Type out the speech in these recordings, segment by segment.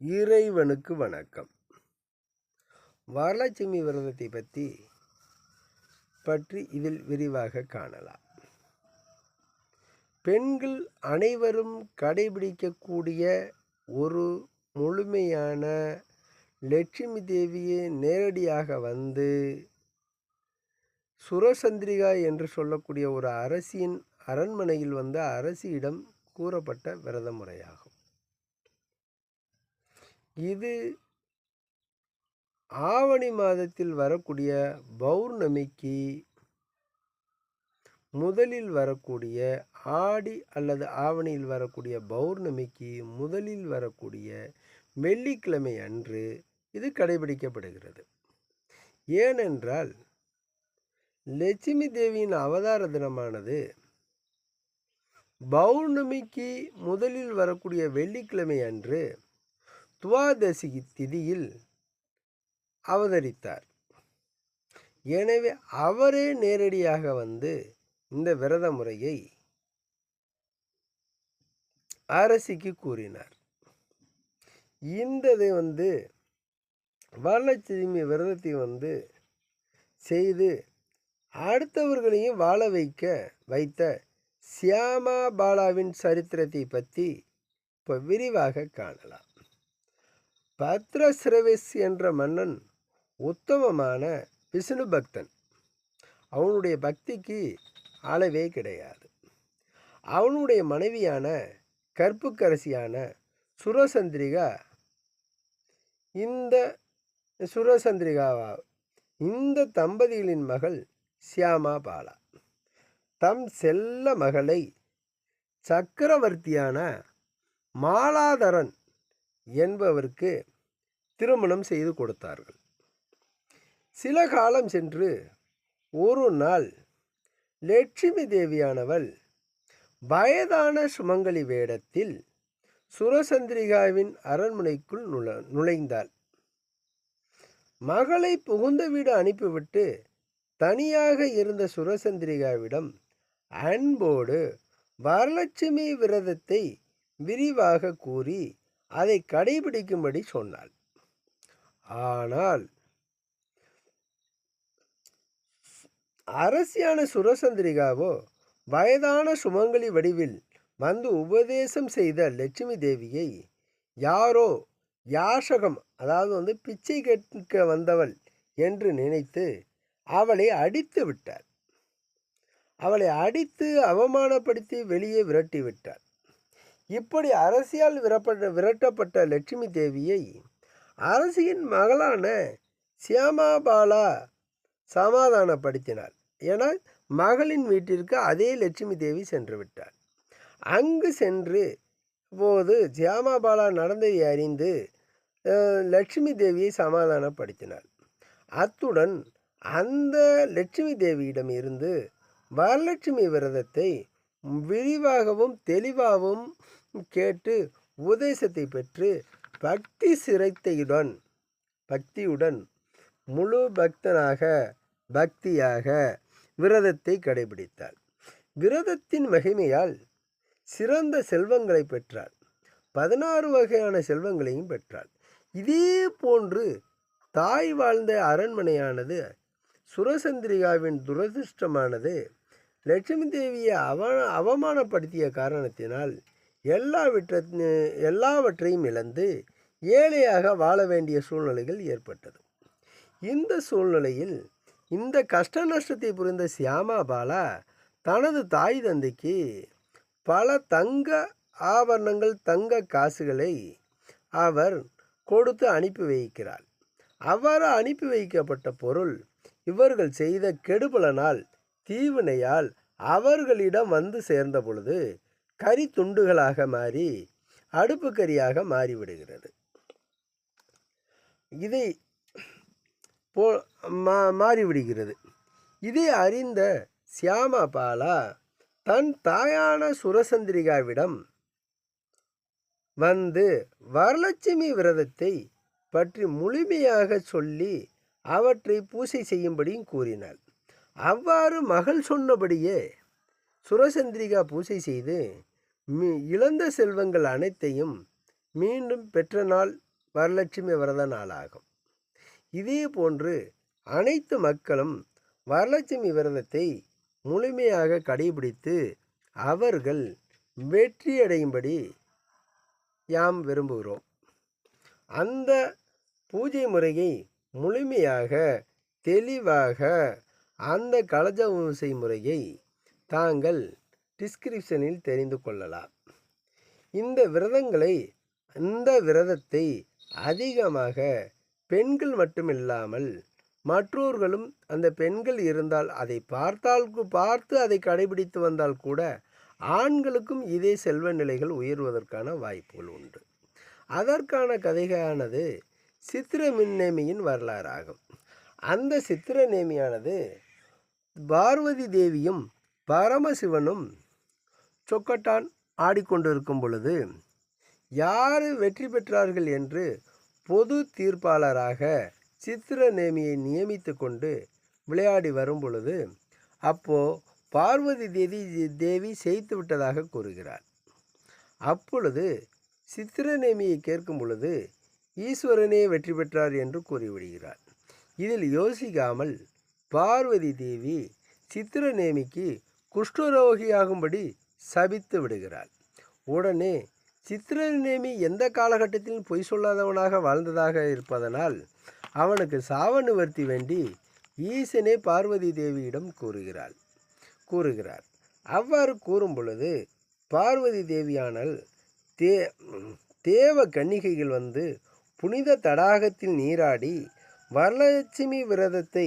இறைவனுக்கு வணக்கம். வரலட்சுமி விரதத்தை பற்றி பற்றி இதில் விரிவாக காணலாம். பெண்கள் அனைவரும் கடைபிடிக்கக்கூடிய ஒரு முழுமையான லட்சுமி தேவியை நேரடியாக வந்து சுரசந்திரிகா என்று சொல்லக்கூடிய ஒரு அரசியின் அரண்மனையில் வந்த அரசியிடம் கூறப்பட்ட விரத முறையாகும் இது ஆவணி மாதத்தில் வரக்கூடிய பௌர்ணமிக்கு முதலில் வரக்கூடிய ஆடி அல்லது ஆவணியில் வரக்கூடிய பௌர்ணமிக்கு முதலில் வரக்கூடிய வெள்ளிக்கிழமை அன்று இது கடைபிடிக்கப்படுகிறது. ஏனென்றால் லட்சுமி தேவியின் அவதார தினமானது பௌர்ணமிக்கு முதலில் வரக்கூடிய வெள்ளிக்கிழமை அன்று துவாதசி திதியில் அவதரித்தார். எனவே அவரே நேரடியாக வந்து இந்த விரத முறையை அரசிக்கு கூறினார். இந்ததை வந்து வரலட்சுமி விரதத்தை வந்து செய்து அடுத்தவர்களையும் வாழ வைக்க வைத்த சியாமா பாலாவின் சரித்திரத்தை பற்றி இப்போ விரிவாக காணலாம். பத்ரஸ்ரவேஸ் என்ற மன்னன் உத்தமமான விஷ்ணு பக்தன். அவனுடைய பக்திக்கு அளவே கிடையாது. அவனுடைய மனைவியான கற்புக்கரசியான சுரசந்திரிகா இந்த சுரசந்திரிகாவா இந்த தம்பதிகளின் மகள் சியாமா பாலா. தம் செல்ல மகளை சக்கரவர்த்தியான மாலாதரன் என்பவருக்கு திருமணம் செய்து கொடுத்தார்கள். சில காலம் சென்று ஒரு நாள் லட்சுமி தேவியானவள் வயதான சுமங்கலி வேடத்தில் சுரசந்திரிகாவின் அரண்மனைக்குள் நுழ நுழைந்தாள். மகளை புகுந்த வீடு அனுப்பிவிட்டு தனியாக இருந்த சுரசந்திரிகாவிடம் அன்போடு வரலட்சுமி விரதத்தை விரிவாக கூறி அதை கடைபிடிக்கும்படி சொன்னாள். ஆனால் அரசியான சுரசந்திரிகாவோ வயதான சுமங்கலி வடிவில் வந்து உபதேசம் செய்த லட்சுமி தேவியை யாரோ யாசகம் அதாவது வந்து பிச்சை கேட்க வந்தவள் என்று நினைத்து அவளை அடித்து விட்டார். அவளை அடித்து அவமானப்படுத்தி வெளியே விரட்டி விட்டார். இப்படி அரசியால் விரப்பட்ட விரட்டப்பட்ட லட்சுமி தேவியை அரசியின் மகளான சியாமாபாலா சமாதானப்படுத்தினார் என மகளின் வீட்டிற்கு அதே லட்சுமி தேவி சென்று விட்டார் அங்கு சென்று போது சியாமாபாலா நடந்ததை அறிந்து லட்சுமி தேவியை சமாதானப்படுத்தினார் அத்துடன் அந்த லட்சுமி தேவியிடம் இருந்து வரலட்சுமி விரதத்தை விரிவாகவும் தெளிவாகவும் கேட்டு உபதேசத்தை பெற்று பக்தி சிறைத்தையுடன் பக்தியுடன் முழு பக்தனாக பக்தியாக விரதத்தை கடைபிடித்தார் விரதத்தின் மகிமையால் சிறந்த செல்வங்களை பெற்றார் பதினாறு வகையான செல்வங்களையும் பெற்றார் இதே போன்று தாய் வாழ்ந்த அரண்மனையானது சுரசந்திரிகாவின் துரதிருஷ்டமானது லட்சுமி தேவியை அவ அவமானப்படுத்திய காரணத்தினால் எல்லாவற்ற எல்லாவற்றையும் இழந்து ஏழையாக வாழ வேண்டிய சூழ்நிலைகள் ஏற்பட்டது. இந்த சூழ்நிலையில் இந்த கஷ்ட நஷ்டத்தை புரிந்த சியாமா பாலா தனது தாய் தந்தைக்கு பல தங்க ஆபரணங்கள் தங்க காசுகளை அவர் கொடுத்து அனுப்பி வைக்கிறார். அவ்வாறு அனுப்பி வைக்கப்பட்ட பொருள் இவர்கள் செய்த கெடுபலனால் தீவினையால் அவர்களிடம் வந்து சேர்ந்த பொழுது கறி துண்டுகளாக மாறி அடுப்பு கரியாக மாறிவிடுகிறது. இதை போ மா மாறிவிடுகிறது. இதை அறிந்த சியாமா பாலா தன் தாயான சுரசந்திரிகாவிடம் வந்து வரலட்சுமி விரதத்தை பற்றி முழுமையாக சொல்லி அவற்றை பூசை செய்யும்படியும் கூறினாள். அவ்வாறு மகள் சொன்னபடியே சுரசந்திரிகா பூசை செய்து மீ இழந்த செல்வங்கள் அனைத்தையும் மீண்டும் பெற்ற நாள் வரலட்சுமி விரத நாளாகும். இதே போன்று அனைத்து மக்களும் வரலட்சுமி விரதத்தை முழுமையாக கடைபிடித்து அவர்கள் வெற்றியடையும்படி யாம் விரும்புகிறோம். அந்த பூஜை முறையை முழுமையாக தெளிவாக அந்த கலஜ பூசை முறையை தாங்கள் டிஸ்கிரிப்ஷனில் தெரிந்து கொள்ளலாம். இந்த விரதங்களை அந்த விரதத்தை அதிகமாக பெண்கள் மட்டுமில்லாமல் மற்றோர்களும் அந்த பெண்கள் இருந்தால் அதை பார்த்தால் பார்த்து அதை கடைபிடித்து வந்தால் கூட ஆண்களுக்கும் இதே செல்வ நிலைகள் உயர்வதற்கான வாய்ப்புகள் உண்டு. அதற்கான கதையானது சித்திரமின்னேமியின் வரலாறாகும். அந்த சித்திர நேமியானது பார்வதி தேவியும் பரமசிவனும் சொக்கட்டான் ஆடிக்கொண்டிருக்கும் பொழுது யார் வெற்றி பெற்றார்கள் என்று பொது தீர்ப்பாளராக சித்திர நேமியை நியமித்து கொண்டு விளையாடி வரும் பொழுது அப்போ பார்வதி தேவி தேவி செய்து விட்டதாக கூறுகிறார். அப்பொழுது சித்திரநேமியை கேட்கும் பொழுது ஈஸ்வரனே வெற்றி பெற்றார் என்று கூறிவிடுகிறார். இதில் யோசிக்காமல் பார்வதி தேவி சித்திரநேமிக்கு குஷ்டரோகியாகும்படி சபித்து விடுகிறாள். உடனே சித்திரநேமி எந்த காலகட்டத்திலும் பொய் சொல்லாதவனாக வாழ்ந்ததாக இருப்பதனால் அவனுக்கு சாவ நிவர்த்தி வேண்டி ஈசனே பார்வதி தேவியிடம் கூறுகிறாள். கூறுகிறார். அவ்வாறு கூறும் பொழுது பார்வதி தேவியானல் தே தேவ கன்னிகைகள் வந்து புனித தடாகத்தில் நீராடி வரலட்சுமி விரதத்தை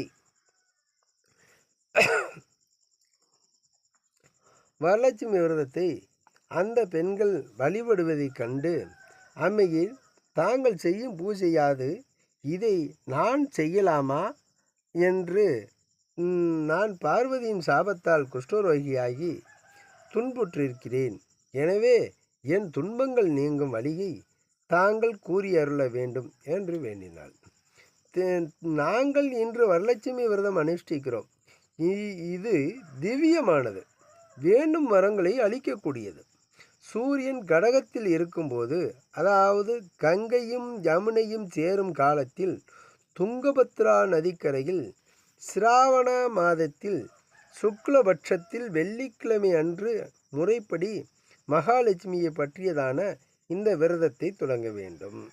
வரலட்சுமி விரதத்தை அந்த பெண்கள் வழிபடுவதைக் கண்டு அம்மையில் தாங்கள் செய்யும் பூஜையாது இதை நான் செய்யலாமா? என்று நான் பார்வதியின் சாபத்தால் குஷ்டரோகியாகி துன்புற்றிருக்கிறேன். எனவே என் துன்பங்கள் நீங்கும் வழியை தாங்கள் கூறி அருள வேண்டும் என்று வேண்டினாள். நாங்கள் இன்று வரலட்சுமி விரதம் அனுஷ்டிக்கிறோம். இ- இது திவ்யமானது. வேண்டும் வரங்களை அளிக்கக்கூடியது சூரியன் கடகத்தில் இருக்கும்போது அதாவது கங்கையும் யமுனையும் சேரும் காலத்தில் துங்கபத்ரா நதிக்கரையில் சிராவண மாதத்தில் சுக்லபட்சத்தில் வெள்ளிக்கிழமை அன்று முறைப்படி மகாலட்சுமியை பற்றியதான இந்த விரதத்தை தொடங்க வேண்டும்.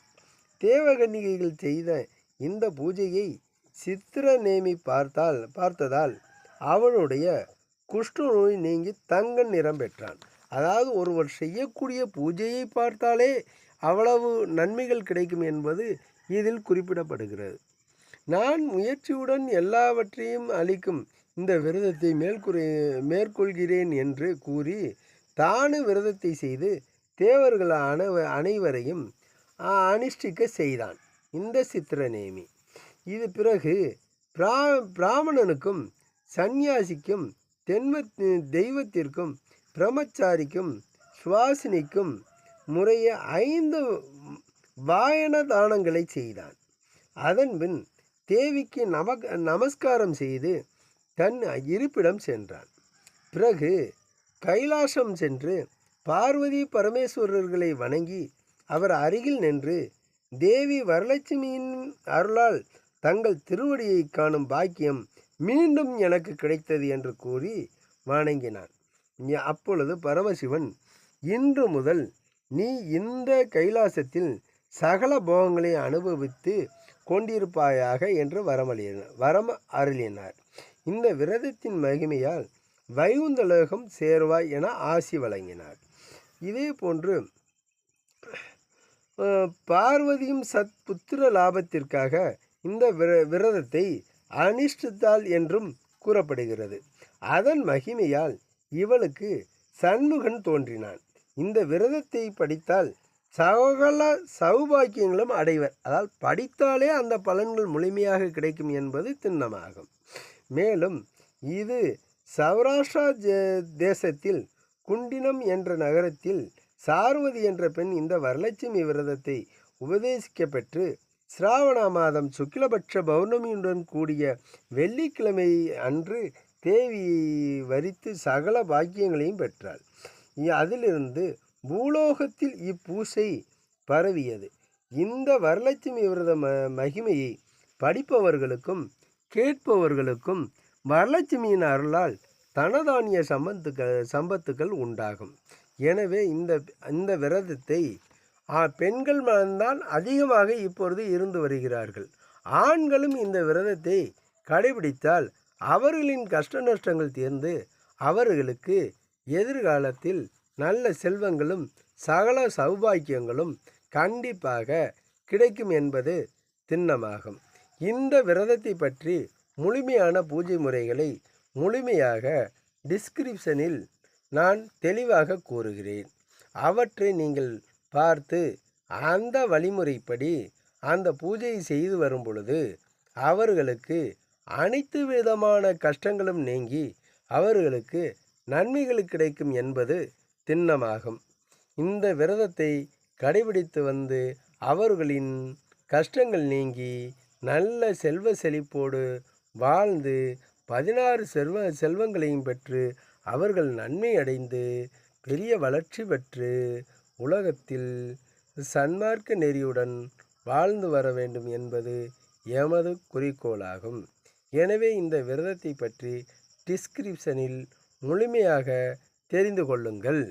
தேவகன்னிகைகள் செய்த இந்த பூஜையை சித்திர நேமி பார்த்தால் பார்த்ததால் அவனுடைய குஷ்டநோய் நீங்கி தங்க நிறம் பெற்றான். அதாவது ஒருவர் செய்யக்கூடிய பூஜையை பார்த்தாலே அவ்வளவு நன்மைகள் கிடைக்கும் என்பது இதில் குறிப்பிடப்படுகிறது. நான் முயற்சியுடன் எல்லாவற்றையும் அளிக்கும் இந்த விரதத்தை மேற்குறை மேற்கொள்கிறேன் என்று கூறி தானு விரதத்தை செய்து தேவர்கள் அனைவ அனைவரையும் அனுஷ்டிக்க செய்தான். இந்த சித்திரநேமி. இது பிறகு பிரா பிராமணனுக்கும் சந்நியாசிக்கும் தென்ம தெய்வத்திற்கும் பிரம்மச்சாரிக்கும் சுவாசினிக்கும் முறைய ஐந்து வாயன தானங்களை செய்தான் அதன்பின் தேவிக்கு நமக நமஸ்காரம் செய்து தன் இருப்பிடம் சென்றான். பிறகு கைலாசம் சென்று பார்வதி பரமேஸ்வரர்களை வணங்கி அவர் அருகில் நின்று தேவி வரலட்சுமியின் அருளால் தங்கள் திருவடியை காணும் பாக்கியம் மீண்டும் எனக்கு கிடைத்தது என்று கூறி வணங்கினான். அப்பொழுது பரமசிவன் இன்று முதல் நீ இந்த கைலாசத்தில் சகல போகங்களை அனுபவித்து கொண்டிருப்பாயாக என்று வரமளியினார் வரம அருளினார். இந்த விரதத்தின் மகிமையால் வைகுந்தலோகம் சேர்வாய் என ஆசி வழங்கினார். இதே போன்று பார்வதியும் சத் புத்திர லாபத்திற்காக இந்த விர விரதத்தை அனுஷ்டித்தாள் என்றும் கூறப்படுகிறது. அதன் மகிமையால் இவளுக்கு சண்முகன் தோன்றினான். இந்த விரதத்தை படித்தால் சகல சௌபாக்கியங்களும் அடைவர். அதால் படித்தாலே அந்த பலன்கள் முழுமையாக கிடைக்கும் என்பது திண்ணமாகும். மேலும் இது சௌராஷ்டிரா தேசத்தில் குண்டினம் என்ற நகரத்தில் சார்வதி என்ற பெண் இந்த வரலட்சுமி விரதத்தை உபதேசிக்கப்பெற்று சிராவண மாதம் சுக்கிலபட்ச பௌர்ணமியுடன் கூடிய வெள்ளிக்கிழமை அன்று தேவி வரித்து சகல பாக்கியங்களையும் பெற்றாள். அதிலிருந்து பூலோகத்தில் இப்பூசை பரவியது. இந்த வரலட்சுமி விரத ம மகிமையை படிப்பவர்களுக்கும் கேட்பவர்களுக்கும் வரலட்சுமியின் அருளால் தனதானிய சம்பத்துக்கள் சம்பத்துக்கள் உண்டாகும். எனவே இந்த இந்த விரதத்தை பெண்கள் தான் அதிகமாக இப்பொழுது இருந்து வருகிறார்கள். ஆண்களும் இந்த விரதத்தை கடைபிடித்தால் அவர்களின் கஷ்ட நஷ்டங்கள் தீர்ந்து அவர்களுக்கு எதிர்காலத்தில் நல்ல செல்வங்களும் சகல சௌபாக்கியங்களும் கண்டிப்பாக கிடைக்கும் என்பது திண்ணமாகும். இந்த விரதத்தை பற்றி முழுமையான பூஜை முறைகளை முழுமையாக டிஸ்கிரிப்ஷனில் நான் தெளிவாக கூறுகிறேன். அவற்றை நீங்கள் பார்த்து அந்த வழிமுறைப்படி அந்த பூஜையை செய்து வரும் பொழுது அவர்களுக்கு அனைத்து விதமான கஷ்டங்களும் நீங்கி அவர்களுக்கு நன்மைகள் கிடைக்கும் என்பது திண்ணமாகும். இந்த விரதத்தை கடைபிடித்து வந்து அவர்களின் கஷ்டங்கள் நீங்கி நல்ல செல்வ செழிப்போடு வாழ்ந்து பதினாறு செல்வ செல்வங்களையும் பெற்று அவர்கள் நன்மை அடைந்து பெரிய வளர்ச்சி பெற்று உலகத்தில் சன்மார்க்க நெறியுடன் வாழ்ந்து வர வேண்டும் என்பது எமது குறிக்கோளாகும். எனவே இந்த விரதத்தை பற்றி டிஸ்கிரிப்ஷனில் முழுமையாக தெரிந்து கொள்ளுங்கள்.